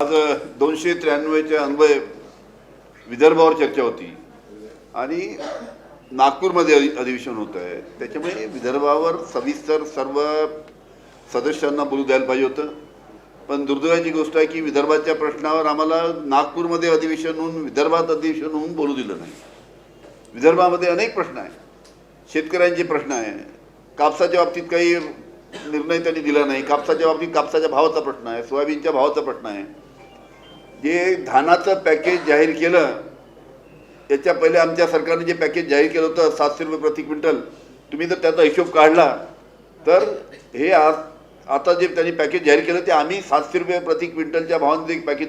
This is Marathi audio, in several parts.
आज दोनशे त्र्याण्णवच्या अन्वय विदर्भावर चर्चा होती. आणि नागपूरमध्ये अधि- अधिवेशन होत आहे. त्याच्यामुळे विदर्भावर सविस्तर सर्व सदस्यांना बोलू द्यायला पाहिजे होतं. पण दुर्दैवाची गोष्ट आहे की विदर्भाच्या प्रश्नावर आम्हाला नागपूरमध्ये अधिवेशन होऊन विदर्भात अधिवेशन होऊन बोलू दिलं नाही. विदर्भामध्ये अनेक प्रश्न आहेत. शेतकऱ्यांचे प्रश्न आहे. कापसाच्या बाबतीत काही निर्णय त्यांनी दिला नाही. कापसाच्या बाबतीत कापसाच्या भावाचा प्रश्न आहे. सोयाबीनच्या भावाचा प्रश्न आहे. जे धानाचं पॅकेज जाहीर केलं याच्या पहिले आमच्या सरकारने जे पॅकेज जाहीर केलं होतं सातशे रुपये प्रति क्विंटल तुम्ही जर त्याचा हिशोब काढला तर हे आज आता जे त्यांनी पॅकेज जाहीर केलं ते आम्ही सातशे रुपये प्रति क्विंटलच्या भावाने जे पॅकेज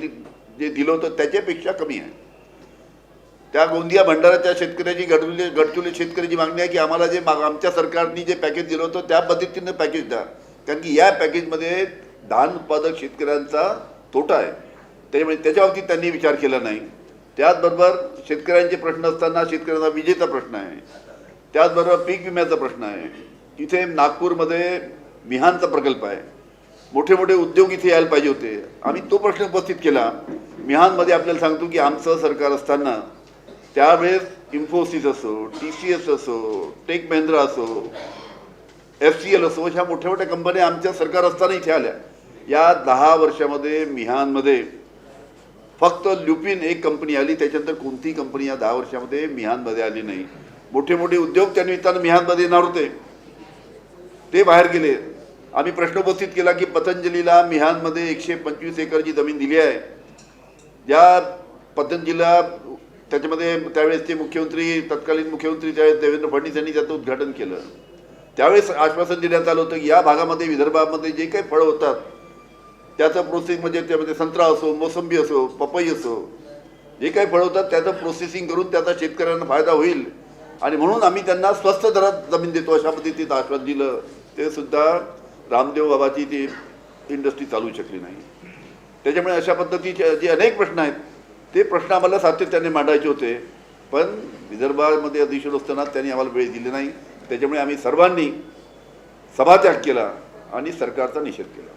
जे दिलं होतं त्याच्यापेक्षा कमी आहे. त्या गोंदिया भंडाराच्या शेतकऱ्याची गडचुले गडचुले शेतकऱ्याची मागणी आहे की आम्हाला जे माग- आमच्या सरकारने जे पॅकेज दिलं होतं त्या पद्धतीनं पॅकेज द्या. कारण की या पॅकेजमध्ये धान उत्पादक शेतकऱ्यांचा तोटा आहे. त्याच्यामुळे त्याच्या बाबतीत त्यांनी विचार केला नाही. त्याचबरोबर शेतकऱ्यांचे प्रश्न असताना शेतकऱ्यांना विजेचा प्रश्न आहे. त्याचबरोबर पीक विम्याचा प्रश्न आहे. इथे नागपूरमध्ये मिहानचा प्रकल्प आहे. मोठे मोठे उद्योग इथे यायला पाहिजे होते. आम्ही तो प्रश्न उपस्थित केला. मिहानमध्ये आपल्याला सांगतो की आमचं सरकार असताना त्यावेळेस इन्फोसिस असो टी सी एस असो टेक महिंद्रा असो एफ सी एल असो ह्या मोठ्या मोठ्या कंपन्या आमच्या सरकार असताना इथे आल्या. या दहा वर्षामध्ये मिहानमध्ये फक्त ल्युपिन एक कंपनी आली त्याच्यानंतर कोणतीही कंपनी या दहा वर्षामध्ये मिहानमध्ये आली नाही. मोठे मोठे उद्योग त्या निमित्तानं मिहानमध्ये येणार होते. ते बाहेर गेले. आम्ही प्रश्न उपस्थित केला की पतंजलीला मिहानमध्ये एकशे पंचवीस एकरची जमीन दिली आहे. ज्या पतंजलीला त्याच्यामध्ये त्यावेळेस ते मुख्यमंत्री तत्कालीन मुख्यमंत्री त्यावेळेस देवेंद्र फडणवीस यांनी त्याचं उद्घाटन केलं. त्यावेळेस आश्वासन देण्यात आलं होतं की या भागामध्ये विदर्भामध्ये जे काही फळं होतात त्याचं प्रोसेसिंग म्हणजे त्यामध्ये संत्रा असो मोसंबी असो पपई असो जे काही फळं होतात त्याचं प्रोसेसिंग करून त्याचा शेतकऱ्यांना फायदा होईल. आणि म्हणून आम्ही त्यांना स्वस्त दरात जमीन देतो अशा पद्धतीत आश्वासन दिलं. ते सुद्धा रामदेव बाबाची ती इंडस्ट्री चालू शकली नाही. त्याच्यामुळे अशा पद्धतीचे जे अनेक प्रश्न आहेत ते प्रश्न आम्हाला सातत्याने मांडायचे होते. पण विदर्भामध्ये अधिशूल असताना त्यांनी आम्हाला वेळ दिली नाही. त्याच्यामुळे आम्ही सर्वांनी सभात्याग केला आणि सरकारचा निषेध केला.